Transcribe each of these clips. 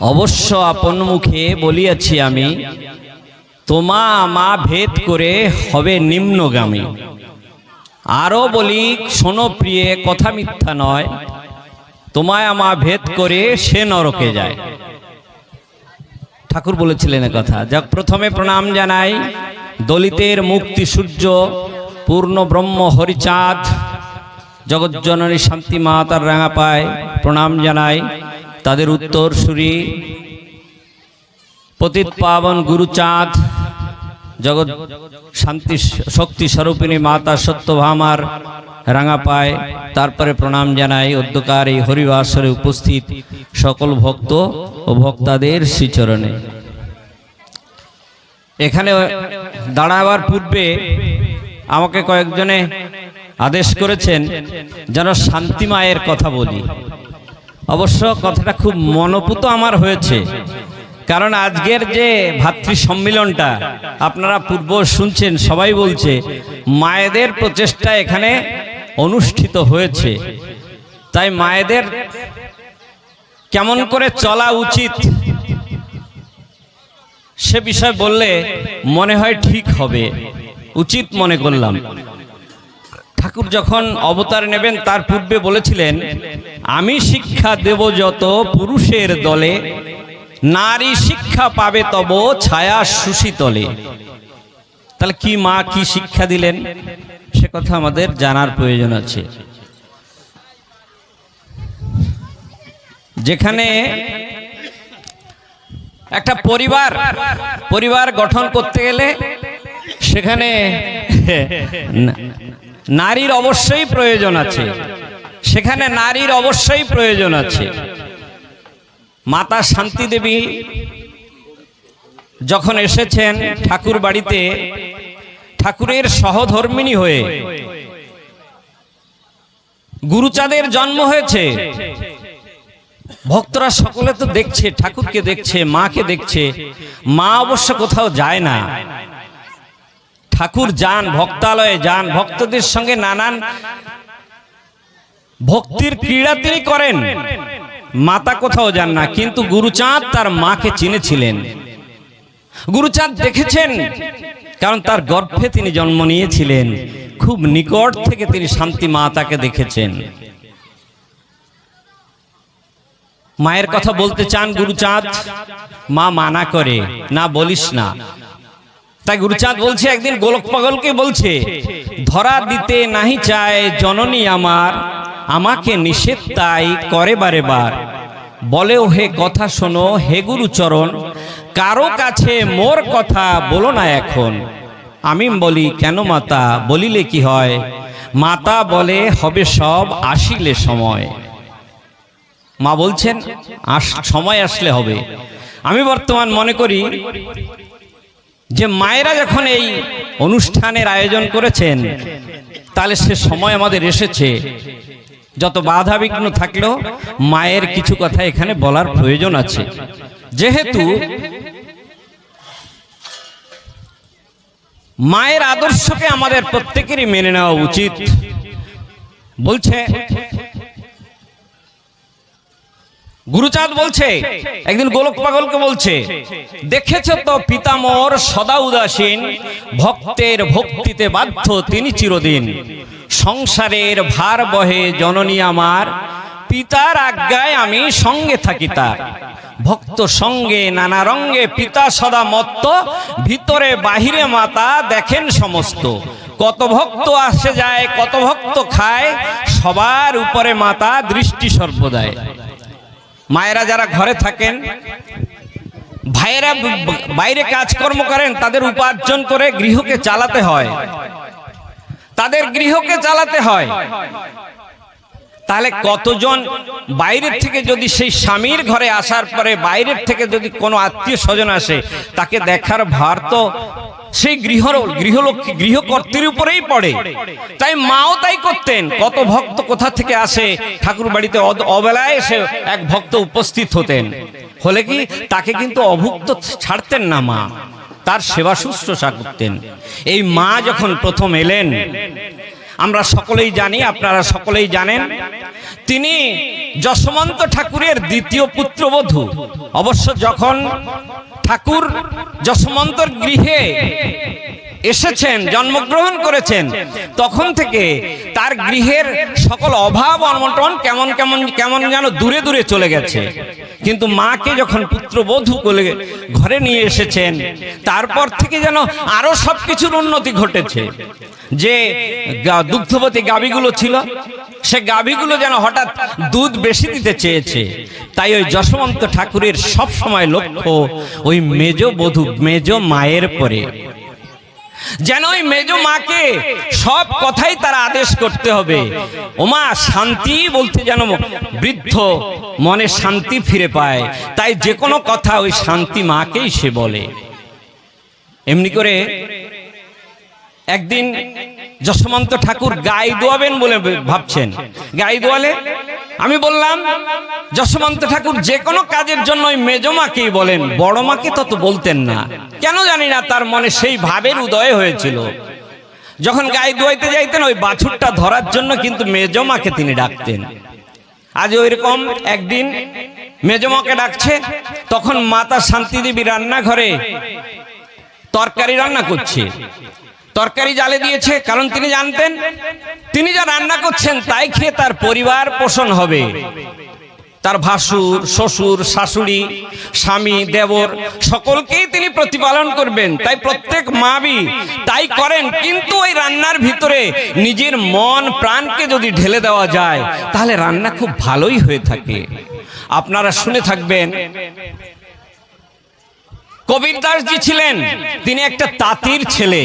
অবশ্য আপন মুখে বলিয়াছি আমি, তোমা মা ভেদ করে হবে নিম্নগামী। আরও বলি, শোনো প্রিয়ে, কথা মিথ্যা নয়, তোমায় আমা ভেদ করে সে নরকে যায়। ঠাকুর বলেছিলেন কথা, যাক প্রথমে প্রণাম জানাই, দলিতের মুক্তি সূর্য, পূর্ণ ব্রহ্ম হরিচাঁদ, জগজ্জননী শান্তি মা তার রাঙা পায়, প্রণাম জানাই। তাদের উত্তর সুরি পতিত পাবন গুরুচাঁদ, জগৎ শান্তি শক্তি স্বরূপিণী মাতা সত্যভামার রাঙা পায় তারপরে প্রণাম জানাই অধ্যকার এই হরিবাসরে উপস্থিত সকল ভক্ত ও ভক্তাদের শ্রীচরণে। এখানে দাঁড়াবার পূর্বে আমাকে কয়েকজনে আদেশ করেছেন, যেন শান্তি মায়ের কথা বলি। অবশ্য কথাটা খুব মনোপুত আমার হয়েছে। কারণ আজকের যে ভাতৃ সম্মিলনটা আপনারা পূর্ব শুনছেন, সবাই বলছে, মায়েদের প্রচেষ্টা এখানে অনুষ্ঠিত হয়েছে। তাই মায়েদের কেমন করে চলা উচিত সে বিষয় বললে মনে হয় ঠিক হবে। উচিত মনে করলাম। ঠাকুর যখন অবতার নেবেন, তার পূর্বে বলেছিলেন আমি শিক্ষা দেব যত পুরুষের দলে, নারী শিক্ষা পাবে তব ছায়া সুশীতলে। তাহলে কি মা কি শিক্ষা দিলেন? সে কথা আমাদের জানার প্রয়োজন আছে। যেখানে একটা পরিবার পরিবার গঠন করতে গেলে সেখানে নারীর অবশ্যই প্রয়োজন আছে। সেখানে নারীর অবশ্যই প্রয়োজন আছে। মাতা শান্তি দেবী যখন এসেছেন ঠাকুর বাড়িতে, ঠাকুরের সহধর্মিনী হয়ে, গুরুচাঁদের জন্ম হয়েছে। ভক্তরা সকলে তো দেখছে, ঠাকুরকে দেখছে, মাকে দেখছে। মা অবশ্য কোথাও যায় না। ঠাকুর যান, ভক্তালয়ে যান, ভক্তদের সঙ্গে নানান ভক্তির ক্রীড়া তিনি করেন। মাতা কোথাও যান না, কিন্তু গুরুচাঁদ তার মাকে চিনেছিলেন। গুরুচাঁদ দেখেছেন, কারণ তার গর্ভে তিনি জন্ম নিয়েছিলেন। খুব নিকট থেকে তিনি শান্তি মাতাকে দেখেছেন। মায়ের কথা বলতে চান গুরুচাঁদ, মা মানা করে, না বলিস না। তাই গুরুচাঁদ বলছে, একদিন গোলক পাগলকে বলছে, ধরা দিতে নাহি চায় জননী আমার আমাকে নিষেধ তাই করে বারে বার বলেও হে কথা শোনো হে গুরুচরণ কারও কাছে মোর কথা বলো না এখন। আমি বলি কেন মাতা? বলিলে কি হয়? মাতা বলে হবে সব আসিলে সময়। মা বলছেন আস সময় আসলে হবে। আমি বর্তমান মনে করি যে মায়েরা যখন এই অনুষ্ঠানের আয়োজন করেছেন তাহলে সে সময় আমাদের এসেছে। যত বাধা বিঘ্ন থাকলেও মায়ের কিছু কথা এখানে বলার প্রয়োজন আছে। যেহেতু মায়ের আদর্শকে আমাদের প্রত্যেকেরই মেনে নেওয়া উচিত। বলছে, গুরুচাঁদ বলছে, একদিন গোলক পাগলকে বলছে, দেখেছ তো পিতামর সদা উদাসীন, ভক্তের ভক্তিতে বাধ্য তিনি চিরদিন। সংসারের ভার বহে জননী আমার, পিতার আজ্ঞায় আমি সঙ্গে থাকি তার। ভক্ত সঙ্গে, নানা রঙ্গে পিতা সদা মত্ত, ভিতরে বাহিরে মাতা দেখেন সমস্ত। কত ভক্ত আসে যায়, কত ভক্ত খায়, সবার উপরে মাতা দৃষ্টি সর্বদায় মায়েরা যারা ঘরে থাকেন, ভাইয়েরা বাইরে কাজকর্ম করেন, তাদের উপার্জন করে গৃহকে চালাতে হয়। তাদের গৃহকে চালাতে হয়। তাহলে কতজন বাইরের থেকে যদি সেই স্বামীর ঘরে আসার পরে বাইরের থেকে যদি কোনো আত্মীয় স্বজন আসে তাকে দেখার ভার তো সেই গৃহ গৃহলক্ষ্মী গৃহকর্তীর উপরেই পড়ে। তাই মাও তাই করতেন। কত ভক্ত কোথা থেকে আসে? ঠাকুর বাড়িতে অবেলায় এসে এক ভক্ত উপস্থিত হতেন। হলে কি তাকে কিন্তু অভুক্ত ছাড়তেন না মা? তার সেবা শুশ্রূষা করতেন। এই মা যখন প্রথম এলেন, আমরা সকলেই জানি, আপনারা সকলেই জানেন, তিনি যশবন্ত ঠাকুরের দ্বিতীয় পুত্রবধূ। অবশ্য যখন ঠাকুর যশবন্তর গৃহে এসেছেন, জন্মগ্রহণ করেছেন, তখন থেকে তার গৃহের সকল অভাব অনটন কেমন কেমন কেমন যেন দূরে দূরে চলে গেছে। কিন্তু মাকে যখন পুত্র পুত্রবধূ বলে ঘরে নিয়ে এসেছেন, তারপর থেকে যেন আরও সবকিছুর উন্নতি ঘটেছে। যে দুগ্ধবতী গাভীগুলো ছিল, সে গাভীগুলো যেন হঠাৎ দুধ বেশি দিতে চেয়েছে। তাই ওই যশবন্ত ঠাকুরের সব সময় লক্ষ্য ওই মেজ বধূ মেজ মায়ের পরে। যেন ওই মেজ মাকে সব কথাই তারা আদেশ করতে হবে। ওমা শান্তি বলতে যেন বৃদ্ধ মনে শান্তি ফিরে পায়। তাই যে কোনো কথা ওই শান্তি মাকেই সে বলে। এমনি করে একদিন যশবন্ত ঠাকুর গাই দোয়াবেন বলে ভাবছেন। গাই দোয়ালে? আমি বললাম যশবন্ত ঠাকুর যে কোনো কাজের জন্য ওই মেজমাকেই বলেন, বড় মাকে তত বলতেন না। কেন জানি না, তার মনে সেই ভাবের উদয় হয়েছিল। যখন গাই দোয়াইতে যাইতেন, ওই বাছুরটা ধরার জন্য কিন্তু মেজমাকে তিনি ডাকতেন। আজ ওই রকম একদিন মেজমাকে ডাকছে, তখন মাতা শান্তিদেবী রান্নাঘরে তরকারি রান্না করছে। তরকারি জালে দিয়েছে, কারণ তিনি জানতেন, তিনি যা রান্না করছেন তাই খেয়ে তার পরিবার পোষণ হবে। তার ভাসুর, শ্বশুর, শাশুড়ি, স্বামী, দেবর, সকলকেই তিনি প্রতিপালন করবেন। তাই প্রত্যেক মাবি তাই করেন, কিন্তু ওই রান্নার ভিতরে নিজের মন, প্রাণকে যদি ঢেলে দেওয়া যায়, তাহলে রান্না খুব ভালোই হয়ে থাকে। আপনারা শুনে থাকবেন কবির দাসজি ছিলেন, তিনি একটা তাঁতির ছেলে।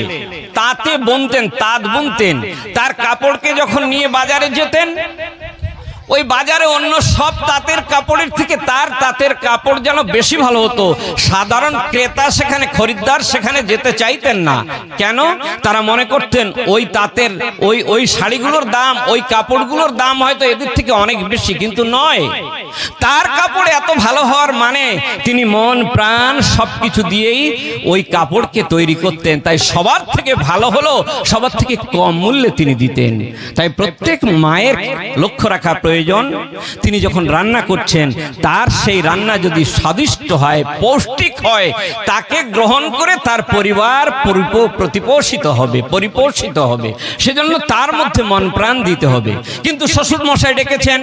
তাঁতে বুনতেন, তাঁত বুনতেন। তার কাপড়কে যখন নিয়ে বাজারে যেতেন, ওই বাজারে অন্য সব তাঁতের কাপড়ের থেকে তার তাঁতের কাপড় যেন বেশি ভালো হতো। সাধারণ ক্রেতা সেখানে, খরিদ্দার সেখানে যেতে চাইতেন না। কেন? তারা মনে করতেন, ওই তাঁতের, ওই ওই শাড়িগুলোর দাম, ওই কাপড়গুলোর দাম হয়তো এদের থেকে অনেক বেশি, কিন্তু নয়। তার কাপড় এত ভালো হওয়ার মানে তিনি মন, প্রাণ সবকিছু দিয়েই ওই কাপড়কে তৈরি করতেন। তাই সবার থেকে ভালো হলো, সবার থেকে কম মূল্যে তিনি দিতেন। তাই প্রত্যেক মায়ের লক্ষ্য রাখা প্রয়োজন। তিনি যখন রান্না করছেন, তার সেই রান্না যদি স্বাদিষ্ট হয়, পৌষ্টিক হয়, তাকে গ্রহণ করে তার পরিবার প্রতিপোষিত হবে, পরিপোষিত হবে। সেজন্য তার মধ্যে মন, প্রাণ দিতে হবে। কিন্তু শ্বশুর মশাই ডেকেছেন।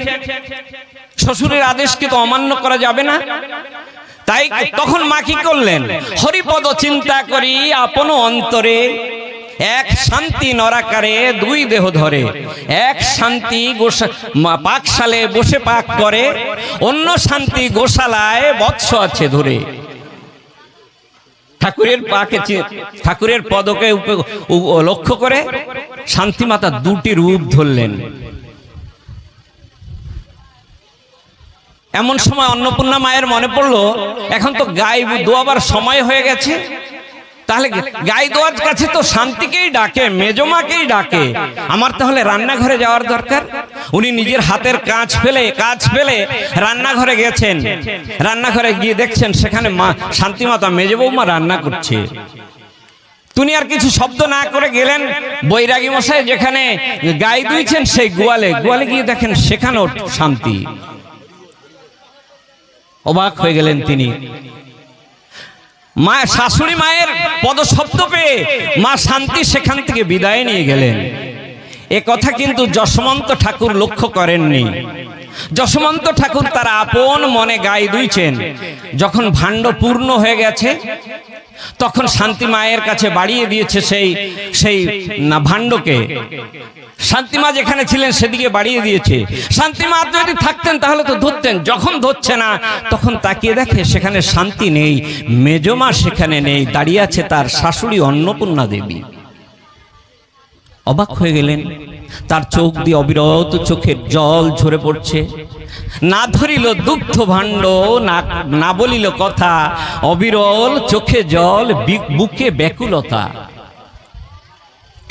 শ্বশুরের আদেশকে তো অমান্য করা যাবে না। তাই তখন মা কি করলেন? হরিপদ চিন্তা করি আপন অন্তরে এক শান্তি নরাকারে দুই দেহ ধরে। এক শান্তি পাকশালে বসে পাক করে অন্য শান্তি গোশালায় বৎস আছে ধরে। ঠাকুরের পাকে ঠাকুরের পদকে লক্ষ্য করে শান্তিমাতা দুটি রূপ ধরলেন। এমন সময় অন্নপূর্ণা মায়ের মনে পড়ল এখন তো গাই দোয়াবার সময় হয়ে গেছে। তাহলে গাই দোয়ার কাছে তো শান্তিকেই ডাকে মেজমাকেই ডাকে। আমার তাহলে রান্নাঘরে যাওয়ার দরকার? উনি নিজের হাতের কাজ ফেলে কাজ ফেলে রান্নাঘরে গেছেন। রান্নাঘরে গিয়ে দেখছেন সেখানে মা শান্তিমাতা মেজ বৌমা রান্না করছে। তিনি আর কিছু শব্দ না করে গেলেন বৈরাগী মশাই যেখানে গাই দুইছেন সেই গোয়ালে। গোয়ালে গিয়ে দেখেন সেখানেও শান্তি। অবাক হয়ে গেলেন তিনি। মা শাশুড়ি মায়ের পদশব্দ পেয়ে মা শান্তি সেখান থেকে বিদায় নিয়ে গেলেন। এ কথা কিন্তু যশমন্ত ঠাকুর লক্ষ্য করেননি। যশমন্ত ঠাকুর তার আপন মনে গায়ে দুইছেন। যখন ভাণ্ড পূর্ণ হয়ে গেছে তখন শান্তি মায়ের কাছে বাড়িয়ে দিয়েছে সেই সেই ভাণ্ডকে। শান্তিমা যেখানে ছিলেন সেদিকে বাড়িয়ে দিয়েছে। শান্তিমা যদি থাকতেন তাহলে তো ধরতেন। যখন ধরছে না তখন তাকিয়ে দেখে সেখানে শান্তি নেই। মেজমা সেখানে নেই দাঁড়িয়ে আছে তার শাশুড়ি অন্নপূর্ণা দেবী। অবাক হয়ে গেলেন। তার চোখ দিয়ে অবিরত চোখের জল ঝরে পড়ছে। না ধরিল দুগ্ধ ভাণ্ড, না বলিল কথা, অবিরল চোখে জল বুকে ব্যাকুলতা।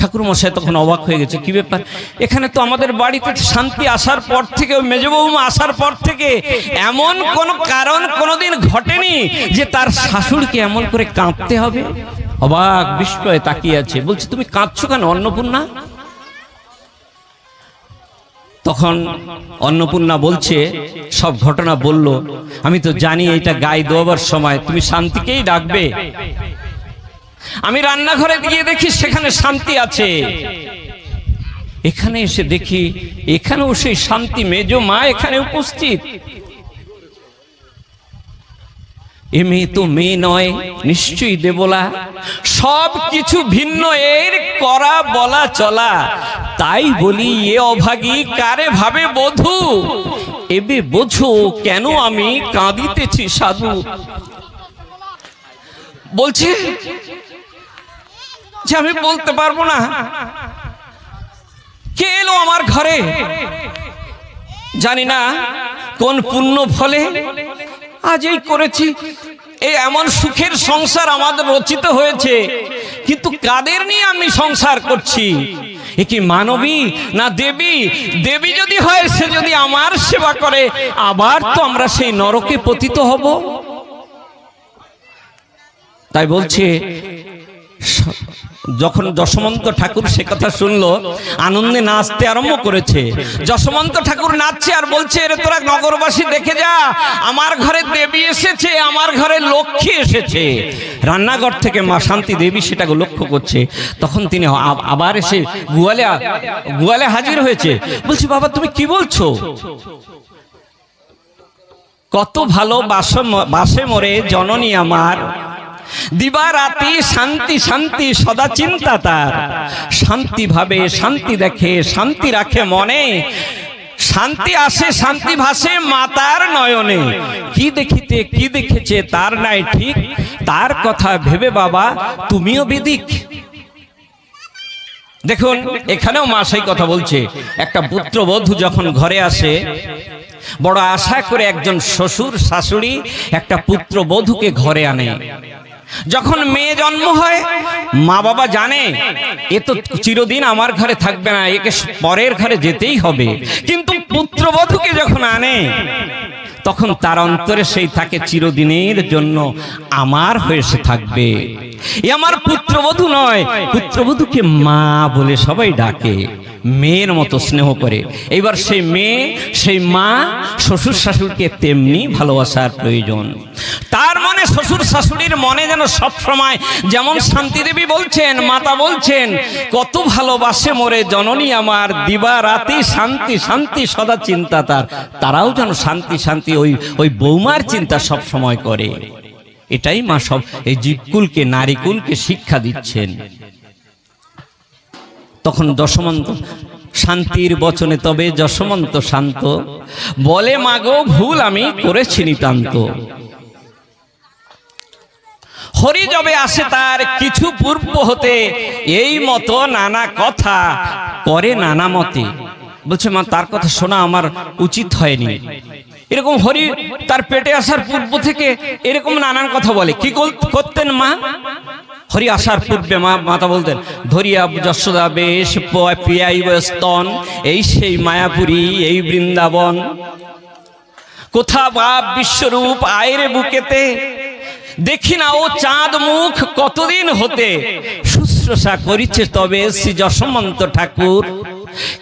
ঠাকুর মশাই তখন অবাক হয়ে গেছে, কি ব্যাপার? এখানে তো আমাদের বাড়িতে শান্তি আসার পর থেকে ওই মেজবৌমা আসার পর থেকে এমন কোন কারণ কোনোদিন ঘটেনি যে তার শাশুড়িকে এমন করে কাঁদতে হবে? অবাক বিস্ময়ে তাকিয়ে আছে, বলছে, তুমি কাঁদছো কেন, অন্নপূর্ণা? তখন অন্নপূর্ণা বলছে, সব ঘটনা বলল, আমি তো জানি এটা গায়ে দেওয়ার সময়, তুমি শান্তিকেই ডাকবে। আমি রান্নাঘরে গিয়ে দেখি সেখানে শান্তি আছে। এখানে এসে দেখি, এখানেও সেই শান্তি মেজ মা এখানে উপস্থিত। এ মেয়ে তো মেয়ে নয়, নিশ্চয়ই দেবলা। সব কিছু ভিন্ন, এর করা, বলা, চলা। তাই বলি, এ অভাগী কারে ভাবে বধু? এবে বোঝো, কেন আমি কাঁদিতেছি সাধু? বলছে যে আমি বলতে পারব না। কে এলো আমার ঘরে? জানি না, কোন পুণ্য ফলে আজ এই করেছি। এই এমন সুখের সংসার আমাদের রচিত হয়েছে। কিন্তু কাদের নিয়ে আমি সংসার করছি? এ কি মানবী না দেবী? দেবী যদি হয়, সে যদি আমার সেবা করে, আবার তো আমরা সেই নরকে পতিত হব? তাই বলছে যখন যশমন্ত ঠাকুর সে কথা শুনলো, আনন্দে নাচতে আরম্ভ করেছে। যশমন্ত ঠাকুর নাচছে আর বলছে, এরে তোরা নগরবাসী, দেখে যা, আমার ঘরে দেবী এসেছে, আমার ঘরে লক্ষ্মী এসেছে। রান্নাঘর থেকে মা শান্তি দেবী সেটাকে লক্ষ্য করছে। তখন তিনি আবার এসে গুয়ালে গুয়ালে হাজির হয়েছে। বলছি, বাবা, তুমি কি বলছো? কত ভালো বাস বাসে মরে জননী আমার দিবা রাতি শান্তি শান্তি, সদা চিন্তা তার। শান্তি ভাবে, শান্তি দেখে, শান্তি রাখে মনে। শান্তি আসে, শান্তি ভাসে মাতার নয়নে। কি দেখিতে, কি দেখেছে তার নাই ঠিক। তার কথা ভেবে বাবা, তুমিও বিদিক। দেখুন, এখানেও মা সেই কথা বলছে। একটা পুত্রবধূ যখন ঘরে আসে, বড় আশা করে একজন শ্বশুর, শাশুড়ি একটা পুত্রবধূকে ঘরে আনে। যখন মেয়ে জন্ম হয়, মা বাবা জানে, এ তো চিরদিন আমার ঘরে থাকবে না, একে পরের ঘরে যেতেই হবে। কিন্তু পুত্রবধূকে যখন আনে, তখন তার অন্তরে সেই থাকে চিরদিনের জন্য আমার হয়ে সে থাকবে। এ আমার পুত্রবধূ নয়, পুত্রবধূকে মা বলে সবাই ডাকে, মেয়ের মতো স্নেহ করে। এইবার সেই মেয়ে, সেই মা, শ্বশুর শাশুড়িকে তেমনি ভালোবাসার প্রয়োজন। তার মনে শ্বশুর শাশুড়ির মনে যেন সব সময় যেমন শান্তিদেবী বলছেন, মাতা বলছেন, কত ভালোবাসে মোরে জননী আমার, দিবা রাতি শান্তি শান্তি সদা চিন্তা তার। তারাও যেন শান্তি শান্তি ওই ওই বৌমার চিন্তা সব সময় করে। এটাই মা সব, এই জীবকুলকে, নারীকুলকে শিক্ষা দিচ্ছেন। তখন দশমন্ত শান্তির বচনে তবে যশমন্ত শান্ত, বলে, মাগো, ভুল আমি করেছি নিতান্ত। হরি যবে আসে তার কিছু পূর্ব হতে, এই মতো নানা কথা করে নানা মতে। বলছে, মা, তার কথা শোনা আমার উচিত হয়নি। এরকম হরি তার পেটে আসার পূর্ব থেকে এরকম নানান কথা বলে। কি করতেন মা? হরি আসার পূর্বে মা, মাতা বলতেন, ধরিয়া যশোদা বেশ পিয়াইব স্তন, এই সেই মায়াপুরী, এই বৃন্দাবন। কোথা বাপ বিশ্বরূপ আয়রে বুকেতে দেখি না ও চাঁদ মুখ কতদিন হতে। শুশ্রূষা করিছে তবে শ্রী যশমন্ত ঠাকুর।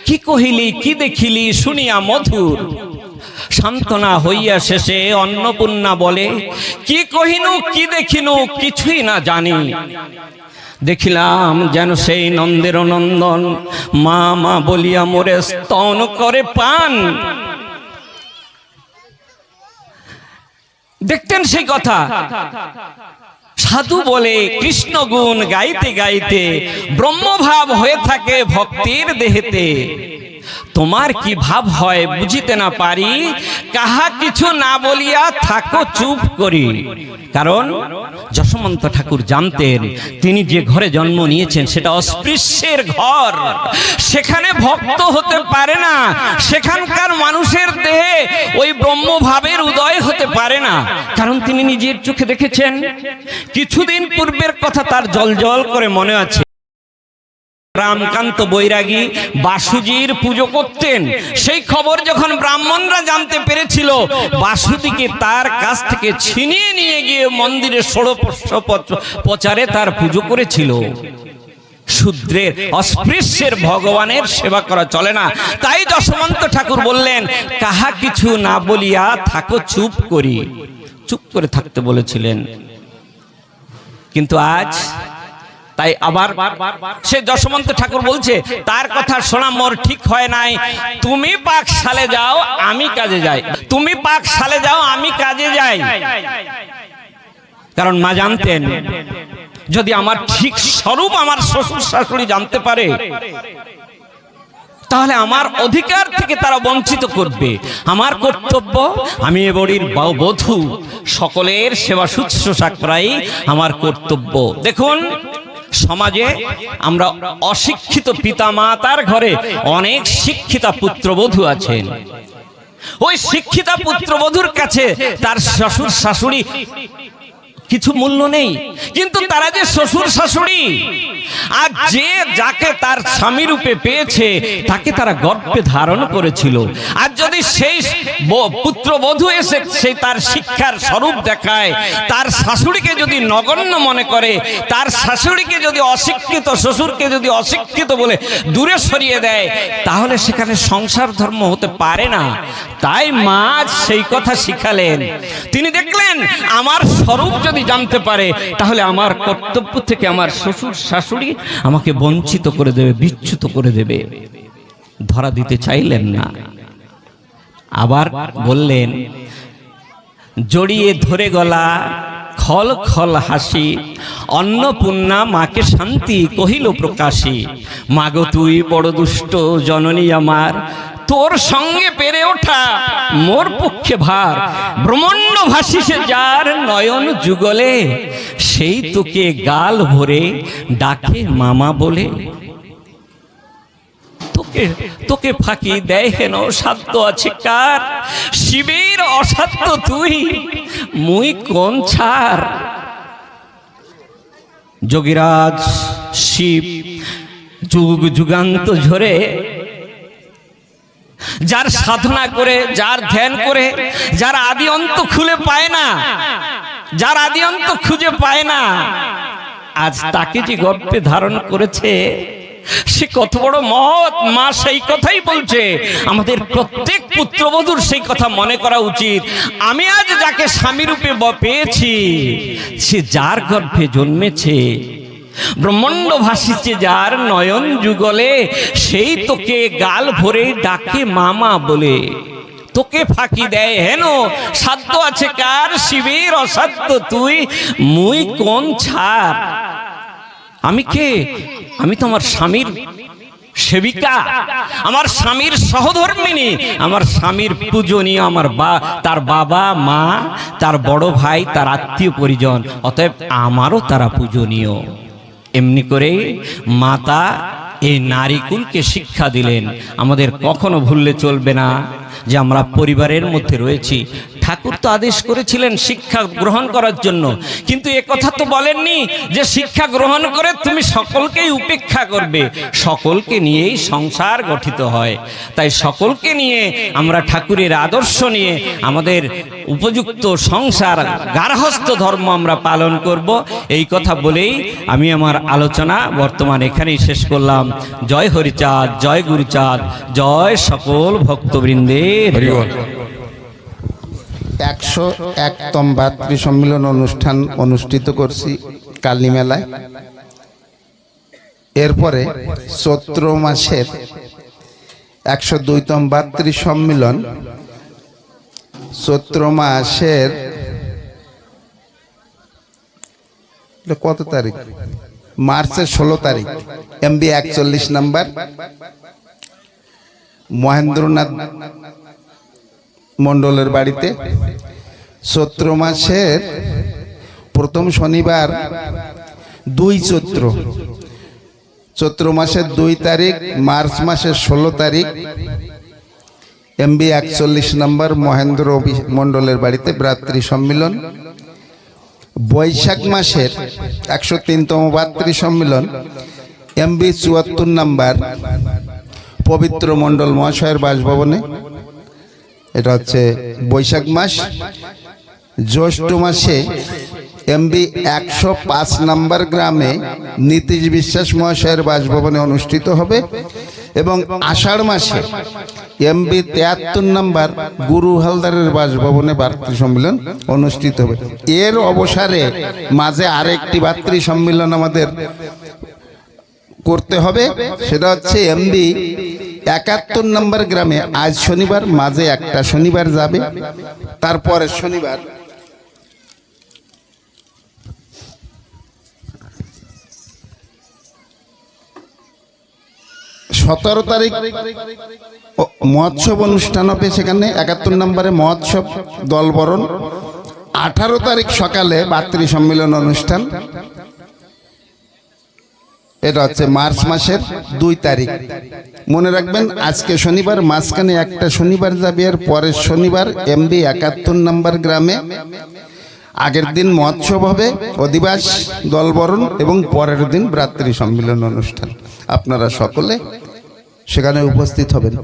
কি কহিলি, কি দেখিলি, শুনিয়া মধুর। সান্ত্বনা হইয়া শেষে অন্নপূর্ণা বলে, কি কহিনু, কি দেখিনু, কিছুই না জানি। দেখিলাম যেন সেই নন্দের নন্দন। মা মা বলিয়া মোরে স্তন করে পান। দেখতেন সেই কথা। সাধু বলে কৃষ্ণ গুণ গাইতে গাইতে ব্রহ্মভাব হয়ে থাকে ভক্তির দেহেতে। তোমার কি ভাব হয় বুঝিতে না পারি? কাহা কিছু না বলিয়া থাকো চুপ করি। কারণ যশমন্ত ঠাকুর জানতেন, তিনি যে ঘরে জন্ম নিয়েছেন সেটা অস্পৃশ্যের ঘর। সেখানে ভক্ত হতে পারে না। সেখানকার মানুষের দেহে ওই ব্রহ্মভাবের উদয় হতে পারে না। কারণ তিনি নিজের চোখে দেখেছেন, কিছুদিন পূর্বের কথা তার জল জল করে মনে আছে। রামকান্ত বৈরাগী বাসুজির পুজো করতেন। সেই খবর যখন ব্রাহ্মণরা জানতে পেরেছিল, বাসুদিকে তার কাছ থেকে ছিনিয়ে নিয়ে গিয়ে মন্দিরে ষোড়শ প্রচারে তার পুজো করেছিল। শূদ্রের, অস্পৃশ্যের ভগবানের সেবা করা চলে না। তাই যশবন্ত ঠাকুর বললেন, কাহা কিছু না বলিয়া থাকো, চুপ করি। চুপ করে থাকতে বলেছিলেন। কিন্তু আজ তাই আবার সে যশবন্ত ঠাকুর বলছে, তার কথা শোনা মোর ঠিক হয় নাই। তুমি পাকশালে যাও, আমি কাজে যাই। তুমি পাকশালে যাও, আমি কাজে যাই। কারণ মা জানতেন, যদি আমার ঠিক স্বরূপ আমার শ্বশুর শাশুড়ি জানতে পারে, তাহলে আমার অধিকার থেকে তারা বঞ্চিত করবে। আমার কর্তব্য, আমি এ বাড়ির বধূ সকলের সেবা শুশ্রূষা করাই আমার কর্তব্য। দেখুন সমাজে আমরা অশিক্ষিত পিতা মাতার ঘরে অনেক শিক্ষিতা পুত্রবধূ আছেন। ওই শিক্ষিতা পুত্রবধূর কাছে তার শ্বশুর শাশুড়ি কিছু মূল্য নেই। কিন্তু তারা যে শ্বশুর, শাশুড়ি, আর যে যাকে তার স্বামী রূপে পেয়েছে, তাকে তারা গর্বে ধারণ করেছিল। আর যদি সেই পুত্রবধূ এসে সেই তার শিক্ষার স্বরূপ দেখায়, তার শাশুড়িকে যদি নগণ্য মনে করে, তার শাশুড়িকে যদি অশিক্ষিত, শ্বশুরকে যদি অশিক্ষিত বলে দূরে সরিয়ে দেয়, তাহলে সেখানে সংসার ধর্ম হতে পারে না। তাই মা সেই কথা শিখালেন। তিনি দেখলেন, আমার স্বরূপ যদি জানতে পারে, তাহলে আমার কর্তব্য থেকে আমার শ্বশুর শাশুড়ি আমাকে বঞ্চিত করে দেবে, বিচ্যুত করে দেবে। ধরা দিতে চাইলেন না। আবার বললেন, জড়িয়ে ধরে গলা, খল খল হাসি, অন্নপূর্ণা মাকে শান্তি কহিল প্রকাশী, মাগো তুই বড় দুষ্ট জননী আমার তোর সঙ্গে পেরে ওঠা মোর পক্ষে ভার। ব্রহ্মণ্ড ভাসিসে যার নয়ন যুগলে, সেই তোকে গাল ভরে ডাকে মামা বলে। তোকে ফাঁকি দেয় হেন সাধ্য আছে কার? শিবের অসাধ্য তুই, মুই কোন ছাড় যোগীরাজ, শিব, যুগ যুগান্ত ঝরে যার সাধনা করে, যার ধ্যান করে, যার আদি অন্ত খুলে পায় না, যার আদি অন্ত খুঁজে পায় না, আজ তাকে যে গর্বে ধারণ করেছে, সে কত বড় মহৎ মা সেই কথাই বলছে। আমাদের প্রত্যেক পুত্রবধূর সেই কথা মনে করা উচিত। আমি আজ যাকে স্বামী রূপে ব- পেয়েছি, সে যার গর্ভে জন্মেছে ব্রহ্মাণ্ড ভাসিছে যার নয়ন যুগলে, সেই তোকে গাল ভরে ডাকে মামা বলে। তোকে ফাঁকি দেয় হেন, সাধ্য আছে কার? শিবের অসাধ্য তুই, মুই কোন ছাড় আমি কে? আমি তো আমার স্বামীর সেবিকা। আমার স্বামীর সহধর্মিনী। আমার স্বামীর পূজনীয় আমার বা, তার বাবা, মা, তার বড় ভাই, তার আত্মীয় পরিজন। অতএব আমারও তারা পূজনীয়। এমনি করে মাতা এই নারীকুলকে শিক্ষা দিলেন। আমাদের কখনো ভুললে চলবে না যে আমরা পরিবারের মধ্যে রয়েছি ঠাকুর তো আদেশ করেছিলেন শিক্ষা গ্রহণ করার জন্য। কিন্তু এ কথা তো বলেননি যে শিক্ষা গ্রহণ করে তুমি সকলকেই উপেক্ষা করবে। সকলকে নিয়েই সংসার গঠিত হয়। তাই সকলকে নিয়ে আমরা ঠাকুরের আদর্শ নিয়ে আমাদের উপযুক্ত সংসার গার্হস্থ ধর্ম আমরা পালন করব। এই কথা বলেই আমি আমার আলোচনা বর্তমান এখানেই শেষ করলাম। জয় হরিচাঁদ, জয় গুরুচাঁদ, জয় সকল ভক্তবৃন্দের। একশো একতম ভাতৃ সম্মিলন অনুষ্ঠান অনুষ্ঠিত করছি কালী মেলায়। এরপরে চৈত্র মাসের একশো দুইতম ভাতৃ সম্মিলন। চৈত্র মাসের কত তারিখ? মার্চের ষোলো তারিখ, এমবি একচল্লিশ নাম্বার। মহেন্দ্রনাথ মণ্ডলের বাড়িতে। চৈত্র মাসের প্রথম শনিবার, দুই চৈত্র। চৈত্র মাসের দুই তারিখ, মার্চ মাসের ষোলো তারিখ। এমবি একচল্লিশ নম্বর মহেন্দ্র মণ্ডলের বাড়িতে ভ্রাতৃ সম্মিলন। বৈশাখ মাসের একশো তিনতম ভাতৃ সম্মিলন। এমবি চুয়াত্তর নাম্বার পবিত্র মণ্ডল মহাশয়ের বাসভবনে। এটা হচ্ছে বৈশাখ মাস। জ্যৈষ্ঠ মাসে এমবি একশো পাঁচ নম্বর গ্রামে নীতিশ বিশ্বাস মহাশয়ের বাসভবনে অনুষ্ঠিত হবে এবং আষাঢ় মাসে এমবি তেয়াত্তর নম্বর গুরু হালদারের বাসভবনে বার্তা সম্মেলন অনুষ্ঠিত হবে। এর অবসরে মাঝে আরেকটি বার্তৃ সম্মেলন আমাদের করতে হবে। সেটা হচ্ছে এমবি একাত্তর নম্বর গ্রামে আজ শনিবার, মাঝে একটা শনিবার যাবে। তারপরে শনিবার সতেরো তারিখ মহোৎসব অনুষ্ঠান হবে সেখানে, একাত্তর নম্বরে মহোৎসব দলবরণ। আঠারো তারিখ সকালে বার্তৃ সম্মেলন অনুষ্ঠান। এটা হচ্ছে মার্চ মাসের দুই তারিখ। মনে রাখবেন, আজকে শনিবার, মাঝখানে একটা শনিবার যাবে আর পরের শনিবার এমবি একাত্তর নাম্বার গ্রামে। আগের দিন মহোৎসব হবে, অধিবাস, দলবরণ এবং পরের দিন ভ্রাতৃ সম্মিলন অনুষ্ঠান। আপনারা সকলে সেখানে উপস্থিত হবেন।